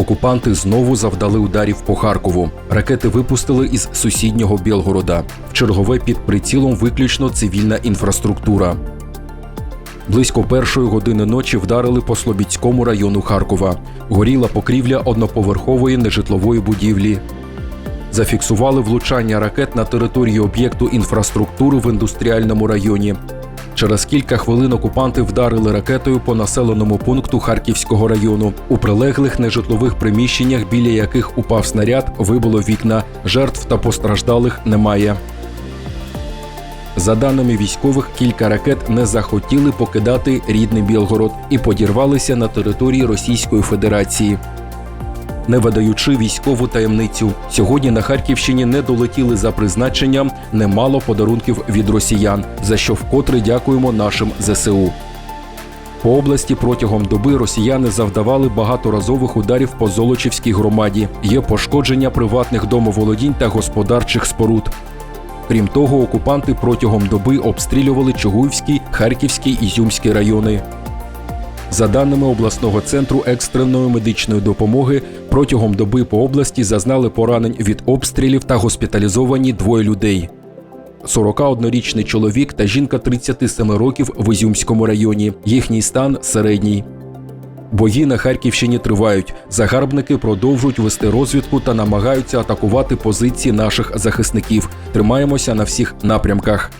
Окупанти знову завдали ударів по Харкову. Ракети випустили із сусіднього Білгорода. Чергове під прицілом виключно цивільна інфраструктура. Близько першої години ночі вдарили по Слобідському району Харкова. Горіла покрівля одноповерхової нежитлової будівлі. Зафіксували влучання ракет на території об'єкту інфраструктури в індустріальному районі. Через кілька хвилин окупанти вдарили ракетою по населеному пункту Харківського району. У прилеглих нежитлових приміщеннях, біля яких упав снаряд, вибило вікна. Жертв та постраждалих немає. За даними військових, кілька ракет не захотіли покидати рідний Білгород і подірвалися на території Російської Федерації. Не видаючи військову таємницю, сьогодні на Харківщині не долетіли за призначенням немало подарунків від росіян, за що вкотре дякуємо нашим ЗСУ. По області протягом доби росіяни завдавали багаторазових ударів по Золочівській громаді. Є пошкодження приватних домоволодінь та господарчих споруд. Крім того, окупанти протягом доби обстрілювали Чугуївський, Харківський і Зюмський райони. За даними обласного центру екстреної медичної допомоги, протягом доби по області зазнали поранень від обстрілів та госпіталізовані двоє людей. 41-річний чоловік та жінка 37 років в Ізюмському районі. Їхній стан середній. Бої на Харківщині тривають. Загарбники продовжують вести розвідку та намагаються атакувати позиції наших захисників. Тримаємося на всіх напрямках.